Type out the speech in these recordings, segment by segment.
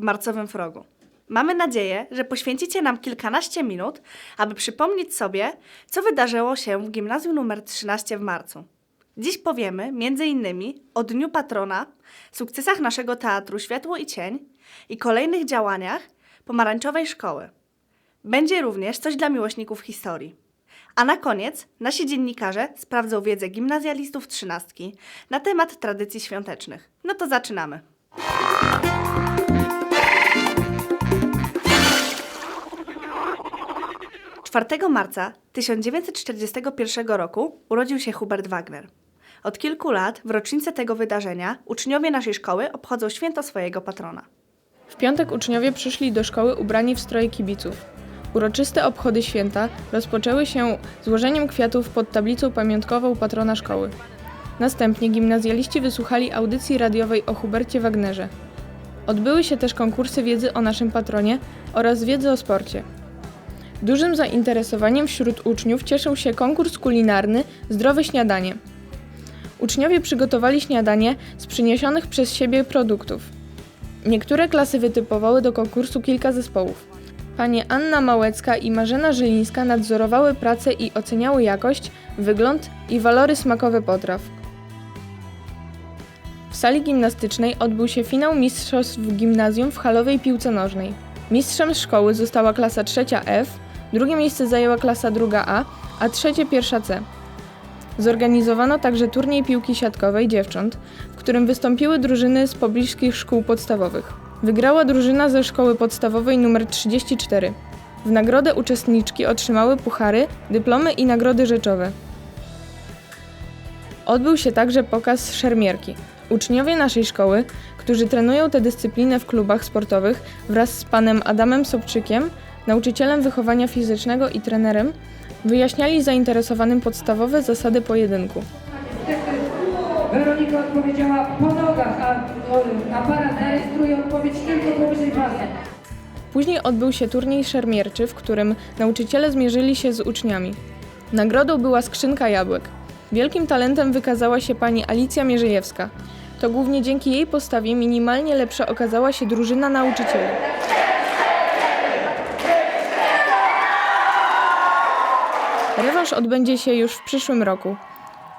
W marcowym frogu. Mamy nadzieję, że poświęcicie nam kilkanaście minut, aby przypomnieć sobie, co wydarzyło się w gimnazjum nr 13 w marcu. Dziś powiemy m.in. o Dniu Patrona, sukcesach naszego teatru Światło i Cień i kolejnych działaniach pomarańczowej szkoły. Będzie również coś dla miłośników historii. A na koniec nasi dziennikarze sprawdzą wiedzę gimnazjalistów trzynastki na temat tradycji świątecznych. No to zaczynamy. 4 marca 1941 roku urodził się Hubert Wagner. Od kilku lat, w rocznicę tego wydarzenia, uczniowie naszej szkoły obchodzą święto swojego patrona. W piątek uczniowie przyszli do szkoły ubrani w stroje kibiców. Uroczyste obchody święta rozpoczęły się złożeniem kwiatów pod tablicą pamiątkową patrona szkoły. Następnie gimnazjaliści wysłuchali audycji radiowej o Hubercie Wagnerze. Odbyły się też konkursy wiedzy o naszym patronie oraz wiedzy o sporcie. Dużym zainteresowaniem wśród uczniów cieszył się konkurs kulinarny Zdrowe Śniadanie. Uczniowie przygotowali śniadanie z przyniesionych przez siebie produktów. Niektóre klasy wytypowały do konkursu kilka zespołów. Panie Anna Małecka i Marzena Żylińska nadzorowały pracę i oceniały jakość, wygląd i walory smakowe potraw. W sali gimnastycznej odbył się finał mistrzostw w gimnazjum w halowej piłce nożnej. Mistrzem szkoły została klasa trzecia F, drugie miejsce zajęła klasa druga A, a trzecie pierwsza C. Zorganizowano także turniej piłki siatkowej dziewcząt, w którym wystąpiły drużyny z pobliskich szkół podstawowych. Wygrała drużyna ze szkoły podstawowej nr 34. W nagrodę uczestniczki otrzymały puchary, dyplomy i nagrody rzeczowe. Odbył się także pokaz szermierki. Uczniowie naszej szkoły, którzy trenują tę dyscyplinę w klubach sportowych wraz z panem Adamem Sobczykiem, nauczycielem wychowania fizycznego i trenerem, wyjaśniali zainteresowanym podstawowe zasady pojedynku. Weronika odpowiedziała po nogach, a aparat rejestruje odpowiedź tylko powyżej pasa. Później odbył się turniej szermierczy, w którym nauczyciele zmierzyli się z uczniami. Nagrodą była skrzynka jabłek. Wielkim talentem wykazała się pani Alicja Mierzejewska. To głównie dzięki jej postawie minimalnie lepsza okazała się drużyna nauczycieli. Rewanż odbędzie się już w przyszłym roku.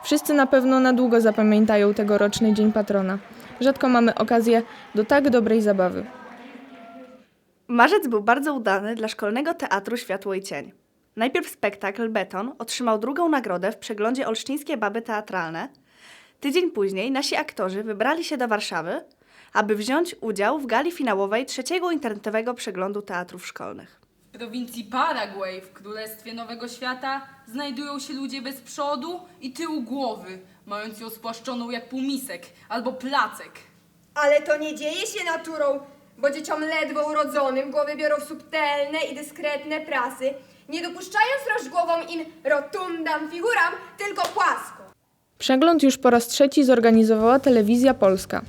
Wszyscy na pewno na długo zapamiętają tegoroczny Dzień Patrona. Rzadko mamy okazję do tak dobrej zabawy. Marzec był bardzo udany dla szkolnego teatru Światło i Cień. Najpierw spektakl Beton otrzymał drugą nagrodę w przeglądzie Olsztyńskie Baby Teatralne. Tydzień później nasi aktorzy wybrali się do Warszawy, aby wziąć udział w gali finałowej trzeciego internetowego przeglądu teatrów szkolnych. W prowincji Paraguay w Królestwie Nowego Świata znajdują się ludzie bez przodu i tyłu głowy, mając ją spłaszczoną jak półmisek albo placek. Ale to nie dzieje się naturą, bo dzieciom ledwo urodzonym głowy biorą subtelne i dyskretne prasy, nie dopuszczając rozgłową in rotundam figuram, tylko płasko. Przegląd już po raz trzeci zorganizowała Telewizja Polska.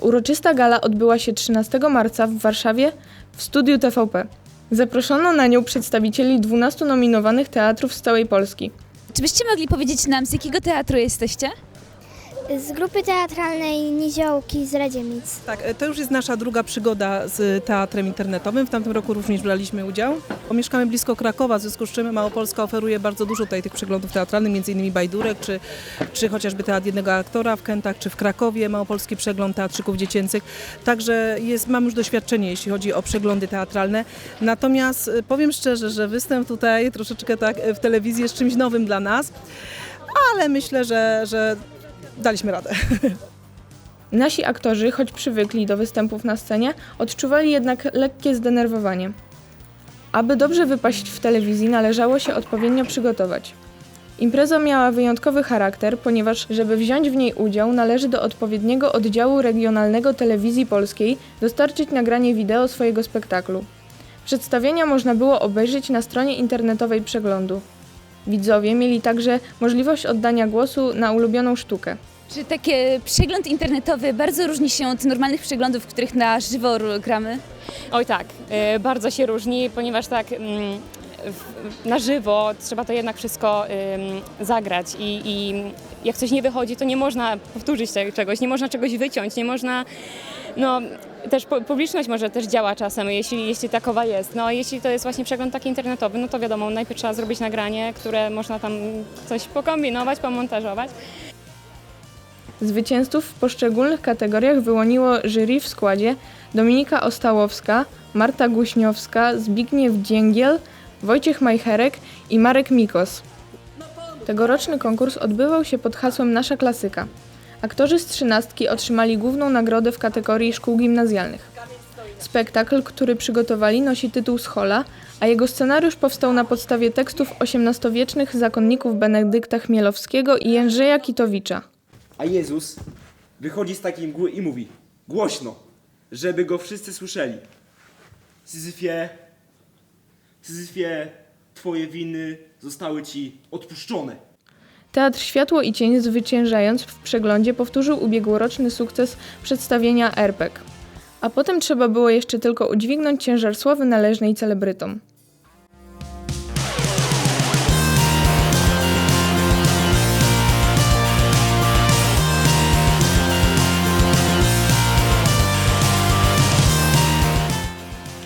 Uroczysta gala odbyła się 13 marca w Warszawie w studiu TVP. Zaproszono na nią przedstawicieli 12 nominowanych teatrów z całej Polski. Czy byście mogli powiedzieć nam, z jakiego teatru jesteście? Z grupy teatralnej Niziołki z Radziemic. Tak, e, to już jest nasza druga przygoda z teatrem internetowym. W tamtym roku również braliśmy udział. Mieszkamy blisko Krakowa, w związku z czym Małopolska oferuje bardzo dużo tutaj tych przeglądów teatralnych, między innymi Bajdurek, czy, czy chociażby Teatr Jednego Aktora w Kętach, czy w Krakowie Małopolski Przegląd Teatrzyków Dziecięcych. Także jest, mam już doświadczenie, jeśli chodzi o przeglądy teatralne. Natomiast e, powiem szczerze, że występ tutaj troszeczkę tak e, w telewizji jest czymś nowym dla nas, ale myślę, że, że daliśmy radę. Nasi aktorzy, choć przywykli do występów na scenie, odczuwali jednak lekkie zdenerwowanie. Aby dobrze wypaść w telewizji, należało się odpowiednio przygotować. Impreza miała wyjątkowy charakter, ponieważ, żeby wziąć w niej udział, należy do odpowiedniego oddziału regionalnego telewizji polskiej dostarczyć nagranie wideo swojego spektaklu. Przedstawienia można było obejrzeć na stronie internetowej przeglądu. Widzowie mieli także możliwość oddania głosu na ulubioną sztukę. Czy taki przegląd internetowy bardzo różni się od normalnych przeglądów, w których na żywo gramy? Oj tak, e, bardzo się różni, ponieważ tak mm, w- na żywo trzeba to jednak wszystko ym, zagrać i, i jak coś nie wychodzi, to nie można powtórzyć te- czegoś, nie można czegoś wyciąć, nie można, no też pu- publiczność może też działa czasem, jeśli, jeśli takowa jest. No jeśli to jest właśnie przegląd taki internetowy, no to wiadomo, najpierw trzeba zrobić nagranie, które można tam coś pokombinować, pomontażować. Zwycięzców w poszczególnych kategoriach wyłoniło jury w składzie Dominika Ostałowska, Marta Guśniowska, Zbigniew Dzięgiel, Wojciech Majcherek i Marek Mikos. Tegoroczny konkurs odbywał się pod hasłem Nasza Klasyka. Aktorzy z trzynastki otrzymali główną nagrodę w kategorii szkół gimnazjalnych. Spektakl, który przygotowali, nosi tytuł Schola, a jego scenariusz powstał na podstawie tekstów XVIII-wiecznych zakonników Benedykta Chmielowskiego i Jędrzeja Kitowicza. A Jezus wychodzi z takiej mgły i mówi głośno, żeby go wszyscy słyszeli. Syzyfie, Syzyfie, twoje winy zostały ci odpuszczone. Teatr Światło i Cień zwyciężając w przeglądzie powtórzył ubiegłoroczny sukces przedstawienia RPG. A potem trzeba było jeszcze tylko udźwignąć ciężar sławy należnej celebrytom.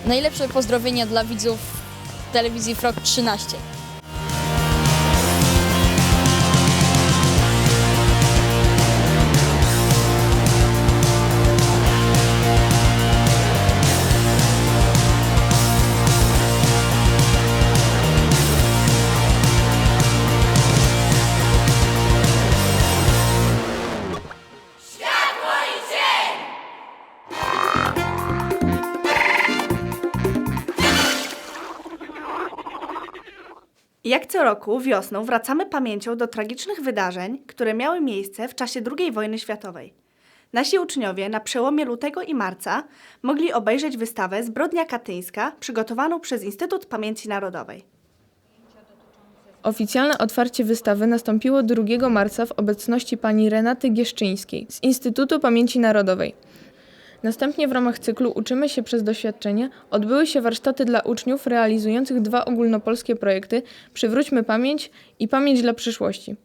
Najlepsze pozdrowienia dla widzów telewizji Frog 13. Jak co roku wiosną wracamy pamięcią do tragicznych wydarzeń, które miały miejsce w czasie II wojny światowej. Nasi uczniowie na przełomie lutego i marca mogli obejrzeć wystawę Zbrodnia Katyńska przygotowaną przez Instytut Pamięci Narodowej. Oficjalne otwarcie wystawy nastąpiło 2 marca w obecności pani Renaty Gieszczyńskiej z Instytutu Pamięci Narodowej. Następnie w ramach cyklu Uczymy się przez doświadczenie odbyły się warsztaty dla uczniów realizujących dwa ogólnopolskie projekty Przywróćmy pamięć i Pamięć dla przyszłości.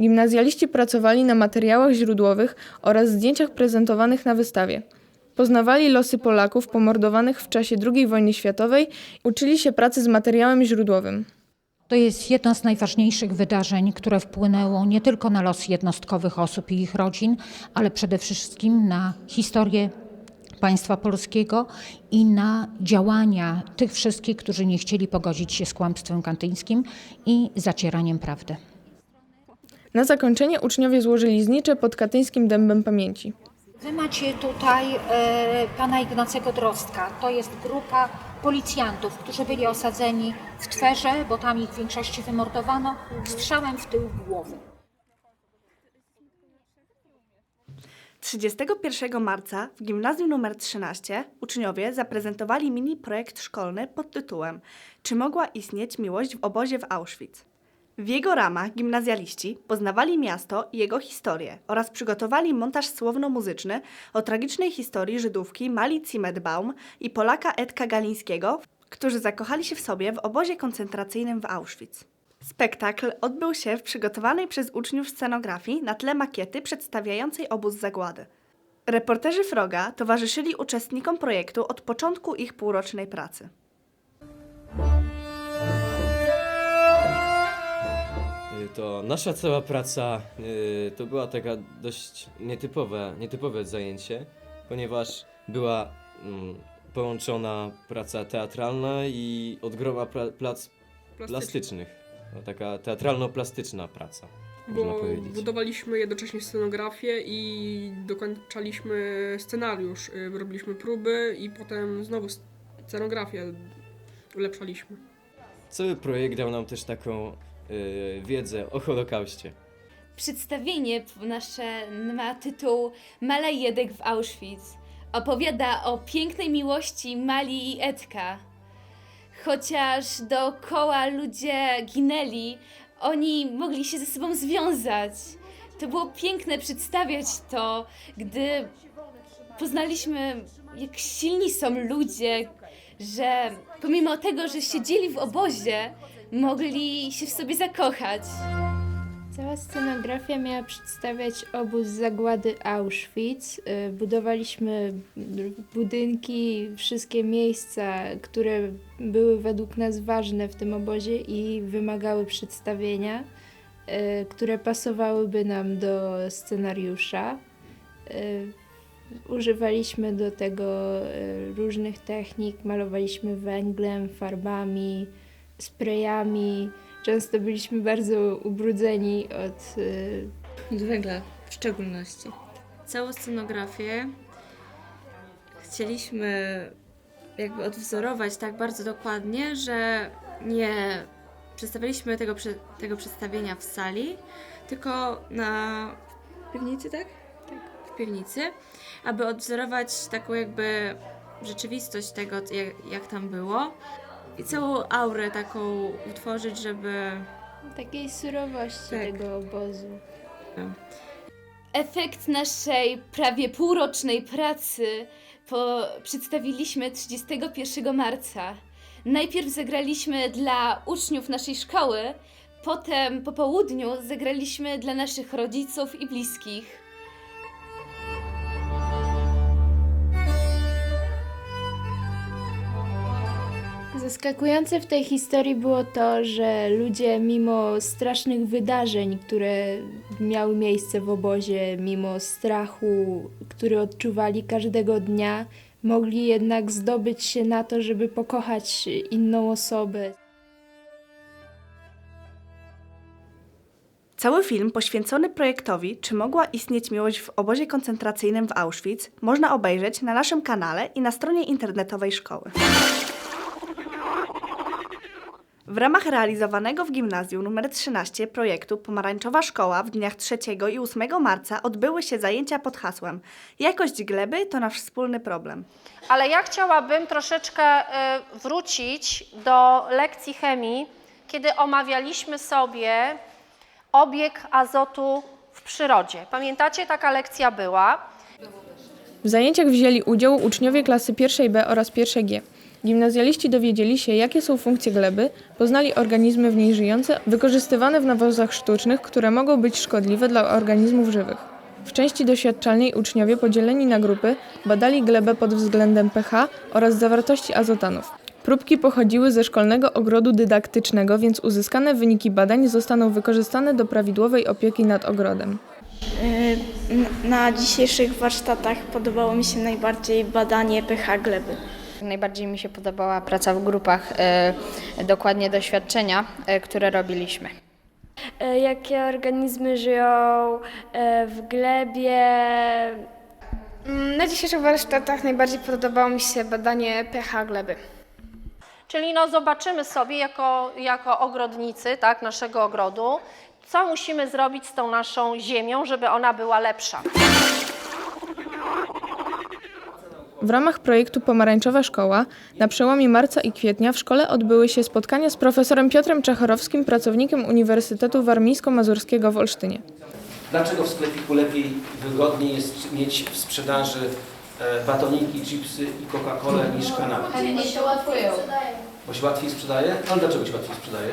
Gimnazjaliści pracowali na materiałach źródłowych oraz zdjęciach prezentowanych na wystawie. Poznawali losy Polaków pomordowanych w czasie II wojny światowej, uczyli się pracy z materiałem źródłowym. To jest jedno z najważniejszych wydarzeń, które wpłynęło nie tylko na los jednostkowych osób i ich rodzin, ale przede wszystkim na historię państwa polskiego i na działania tych wszystkich, którzy nie chcieli pogodzić się z kłamstwem kantyńskim i zacieraniem prawdy. Na zakończenie uczniowie złożyli znicze pod katyńskim dębem pamięci. Wy macie tutaj e, pana Ignacego Drostka. To jest grupa policjantów, którzy byli osadzeni w Twerze, bo tam ich w większości wymordowano, strzałem w tył głowy. 31 marca w gimnazjum nr 13 uczniowie zaprezentowali mini projekt szkolny pod tytułem Czy mogła istnieć miłość w obozie w Auschwitz? W jego ramach gimnazjaliści poznawali miasto i jego historię oraz przygotowali montaż słowno-muzyczny o tragicznej historii Żydówki Mali Zimmerbaum i Polaka Edka Galińskiego, którzy zakochali się w sobie w obozie koncentracyjnym w Auschwitz. Spektakl odbył się w przygotowanej przez uczniów scenografii na tle makiety przedstawiającej obóz zagłady. Reporterzy Froga towarzyszyli uczestnikom projektu od początku ich półrocznej pracy. Y, To nasza cała praca y, to była taka dość nietypowe, nietypowe zajęcie, ponieważ była mm, połączona praca teatralna i od groma pra, plac plastycznych. No, taka teatralno-plastyczna praca, można Bo powiedzieć. budowaliśmy jednocześnie scenografię i dokończaliśmy scenariusz. Y, Robiliśmy próby i potem znowu scenografię ulepszaliśmy. Cały projekt dał nam też taką y, wiedzę o Holokauście. Przedstawienie nasze ma tytuł Mala w Auschwitz. Opowiada o pięknej miłości Mali i Edka. Chociaż dookoła ludzie ginęli, oni mogli się ze sobą związać. To było piękne przedstawiać to, gdy poznaliśmy, jak silni są ludzie, że pomimo tego, że siedzieli w obozie, mogli się w sobie zakochać. Cała scenografia miała przedstawiać obóz zagłady Auschwitz. Y, Budowaliśmy budynki, wszystkie miejsca, które były według nas ważne w tym obozie i wymagały przedstawienia, y, które pasowałyby nam do scenariusza. Y, Używaliśmy do tego różnych technik, malowaliśmy węglem, farbami, sprayami. Często byliśmy bardzo ubrudzeni od. y, Od węgla w szczególności. Całą scenografię chcieliśmy jakby odwzorować tak bardzo dokładnie, że nie przedstawiliśmy tego, tego przedstawienia w sali, tylko na w piwnicy, tak? Tak. W piwnicy, aby odwzorować taką jakby rzeczywistość tego, jak, jak tam było i całą aurę taką utworzyć, żeby takiej surowości tego obozu. Efekt naszej prawie półrocznej pracy po, przedstawiliśmy 31 marca. Najpierw zagraliśmy dla uczniów naszej szkoły, potem po południu zagraliśmy dla naszych rodziców i bliskich. Zaskakujące w tej historii było to, że ludzie, mimo strasznych wydarzeń, które miały miejsce w obozie, mimo strachu, który odczuwali każdego dnia, mogli jednak zdobyć się na to, żeby pokochać inną osobę. Cały film poświęcony projektowi Czy mogła istnieć miłość w obozie koncentracyjnym w Auschwitz można obejrzeć na naszym kanale i na stronie internetowej szkoły. W ramach realizowanego w gimnazjum nr 13 projektu Pomarańczowa Szkoła w dniach 3 i 8 marca odbyły się zajęcia pod hasłem Jakość gleby to nasz wspólny problem. Ale ja chciałabym troszeczkę y, wrócić do lekcji chemii, kiedy omawialiśmy sobie obieg azotu w przyrodzie. Pamiętacie, taka lekcja była? W zajęciach wzięli udział uczniowie klasy 1B oraz 1G. Gimnazjaliści dowiedzieli się, jakie są funkcje gleby, poznali organizmy w niej żyjące, wykorzystywane w nawozach sztucznych, które mogą być szkodliwe dla organizmów żywych. W części doświadczalnej uczniowie podzieleni na grupy badali glebę pod względem pH oraz zawartości azotanów. Próbki pochodziły ze szkolnego ogrodu dydaktycznego, więc uzyskane wyniki badań zostaną wykorzystane do prawidłowej opieki nad ogrodem. Na dzisiejszych warsztatach podobało mi się najbardziej badanie pH gleby. Najbardziej mi się podobała praca w grupach, e, dokładnie doświadczenia, e, które robiliśmy. Jakie organizmy żyją w glebie? Mm, Na dzisiejszych warsztatach najbardziej podobało mi się badanie pH gleby. Czyli no zobaczymy sobie jako, jako ogrodnicy tak, naszego ogrodu, co musimy zrobić z tą naszą ziemią, żeby ona była lepsza. W ramach projektu Pomarańczowa Szkoła na przełomie marca i kwietnia w szkole odbyły się spotkania z profesorem Piotrem Czechorowskim, pracownikiem Uniwersytetu Warmińsko-Mazurskiego w Olsztynie. Dlaczego w sklepiku lepiej wygodniej jest mieć w sprzedaży e, batoniki, chipsy i Coca-Colę niż kanapki? Chętnie się łatwiej. Bo się łatwiej sprzedaje? Ale dlaczego się łatwiej sprzedaje?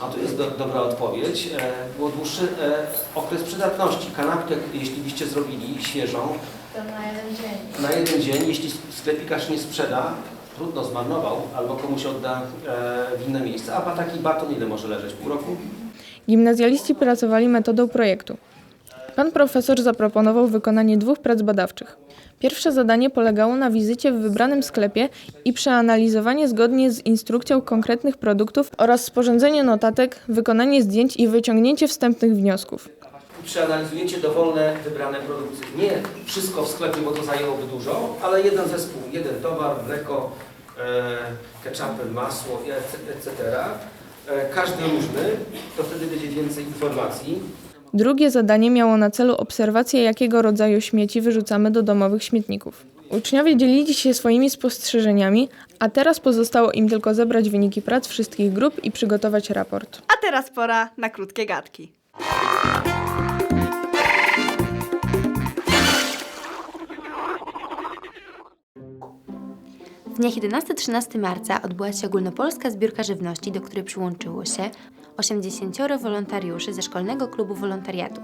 A tu jest do, dobra odpowiedź. E, Było dłuższy e, okres przydatności. Kanapkę, jeśli byście zrobili świeżą, To na jeden dzień. na jeden dzień, jeśli sklepikarz nie sprzeda, trudno zmarnował, albo komuś odda e, w inne miejsce. A taki baton ile może leżeć? Pół roku? Gimnazjaliści pracowali metodą projektu. Pan profesor zaproponował wykonanie dwóch prac badawczych. Pierwsze zadanie polegało na wizycie w wybranym sklepie i przeanalizowanie zgodnie z instrukcją konkretnych produktów oraz sporządzenie notatek, wykonanie zdjęć i wyciągnięcie wstępnych wniosków. przeanalizujecie dowolne wybrane produkty. Nie wszystko w sklepie, bo to zajęłoby dużo, ale jeden zespół, jeden towar, mleko, e, ketchupy, masło, etc. E, każdy różny, to wtedy będzie więcej informacji. Drugie zadanie miało na celu obserwację, jakiego rodzaju śmieci wyrzucamy do domowych śmietników. Uczniowie dzielili się swoimi spostrzeżeniami, a teraz pozostało im tylko zebrać wyniki prac wszystkich grup i przygotować raport. A teraz pora na krótkie gadki. W dniach 11-13 marca odbyła się ogólnopolska zbiórka żywności, do której przyłączyło się 80 wolontariuszy ze Szkolnego Klubu Wolontariatu.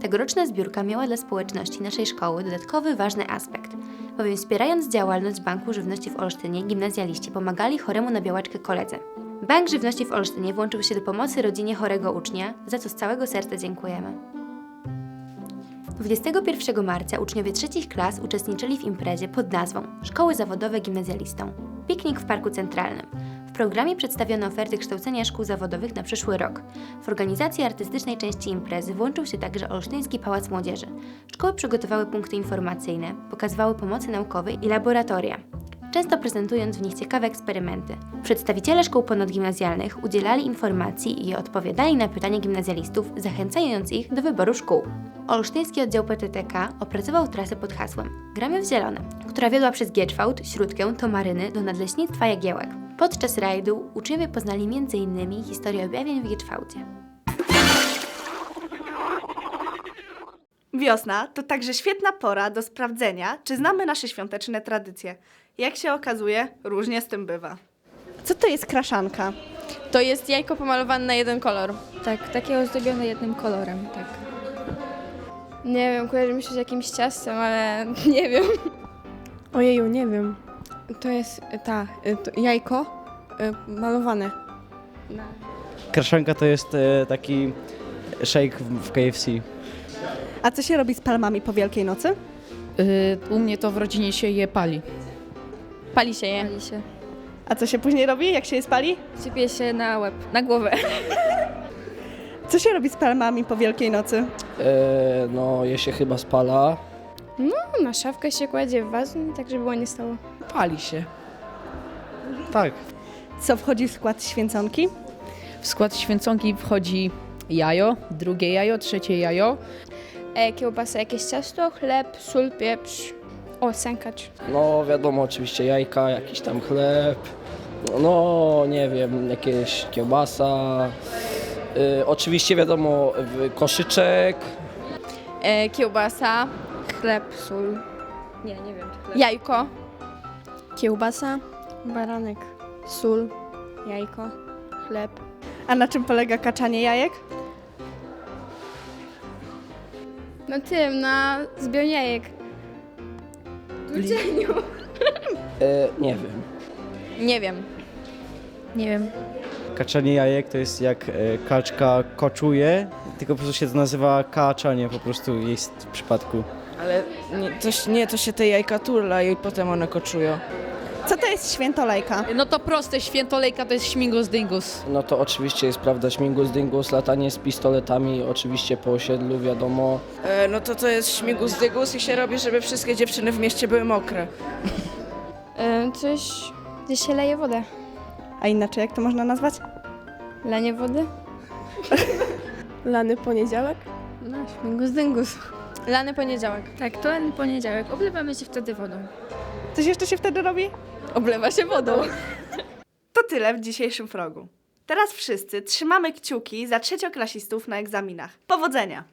Tegoroczna zbiórka miała dla społeczności naszej szkoły dodatkowy ważny aspekt, bowiem wspierając działalność Banku Żywności w Olsztynie, gimnazjaliści pomagali choremu na białaczkę koledze. Bank Żywności w Olsztynie włączył się do pomocy rodzinie chorego ucznia, za co z całego serca dziękujemy. 21 marca uczniowie trzecich klas uczestniczyli w imprezie pod nazwą Szkoły Zawodowe Gimnazjalistą. Piknik w Parku Centralnym. Programie przedstawiono oferty kształcenia szkół zawodowych na przyszły rok. W organizacji artystycznej części imprezy włączył się także Olsztyński Pałac Młodzieży. Szkoły przygotowały punkty informacyjne, pokazywały pomocy naukowe i laboratoria często prezentując w nich ciekawe eksperymenty. Przedstawiciele szkół ponadgimnazjalnych udzielali informacji i odpowiadali na pytania gimnazjalistów, zachęcając ich do wyboru szkół. Olsztyński oddział PTTK opracował trasę pod hasłem Gramy w zielone, która wiodła przez Gieczwałt, Śródkę, Tomaryny do Nadleśnictwa Jagiełek. Podczas rajdu uczniowie poznali m.in. historię objawień w Gieczwałcie. Wiosna to także świetna pora do sprawdzenia, czy znamy nasze świąteczne tradycje. Jak się okazuje, różnie z tym bywa. Co to jest kraszanka? To jest jajko pomalowane na jeden kolor. Tak, takie ozdobione jednym kolorem, tak. Nie wiem, kojarzy mi się z jakimś ciastem, ale nie wiem. Ojeju, nie wiem. To jest e, ta, e, to jajko e, malowane. Kraszanka to jest e, taki shake w, w KFC. A co się robi z palmami po Wielkiej Nocy? u mnie to w rodzinie się je pali. Pali się je. Pali się. A co się później robi, jak się je spali? Sypie się na łeb, na głowę. Co się robi z palmami po Wielkiej Nocy? E, no, je się chyba spala. No, na szafkę się kładzie w wazon, tak żeby nie stało. Pali się. Tak. Co wchodzi w skład święconki? W skład święconki wchodzi jajo, drugie jajo, trzecie jajo. E, kiełbasa, jakieś ciasto, chleb, sól, pieprz. O, sękacz. No, wiadomo, oczywiście jajka, jakiś tam chleb. No, nie wiem, jakieś kiełbasa. E, oczywiście, wiadomo, w- koszyczek. E, kiełbasa, chleb, sól. Nie, nie wiem. Czy chleb. Jajko. Kiełbasa, baranek, sól, jajko, chleb. A na czym polega kaczanie jajek? Na tym, na zbior jajek. Uczeniu. E, nie wiem. Nie wiem. Nie wiem. Kaczanie jajek to jest jak e, kaczka koczuje, tylko po prostu się to nazywa kaczanie po prostu jest w przypadku. Ale nie to, się- nie, to się te jajka turla i potem one koczują. Co to jest świętolejka? No to proste, świętolejka to jest śmigus dyngus. No to oczywiście jest prawda, śmigus dyngus, latanie z pistoletami oczywiście po osiedlu, wiadomo. E, no to to jest śmigus dygus i się robi, żeby wszystkie dziewczyny w mieście były mokre. E, coś, gdzie się leje wodę. A inaczej jak to można nazwać? Lanie wody? Lany poniedziałek? No, śmigus dyngus. Lany poniedziałek. Tak, to lany poniedziałek. Oblewamy się wtedy wodą. Coś jeszcze się wtedy robi? Oblewa się wodą. To tyle w dzisiejszym progu. Teraz wszyscy trzymamy kciuki za trzecioklasistów na egzaminach. Powodzenia!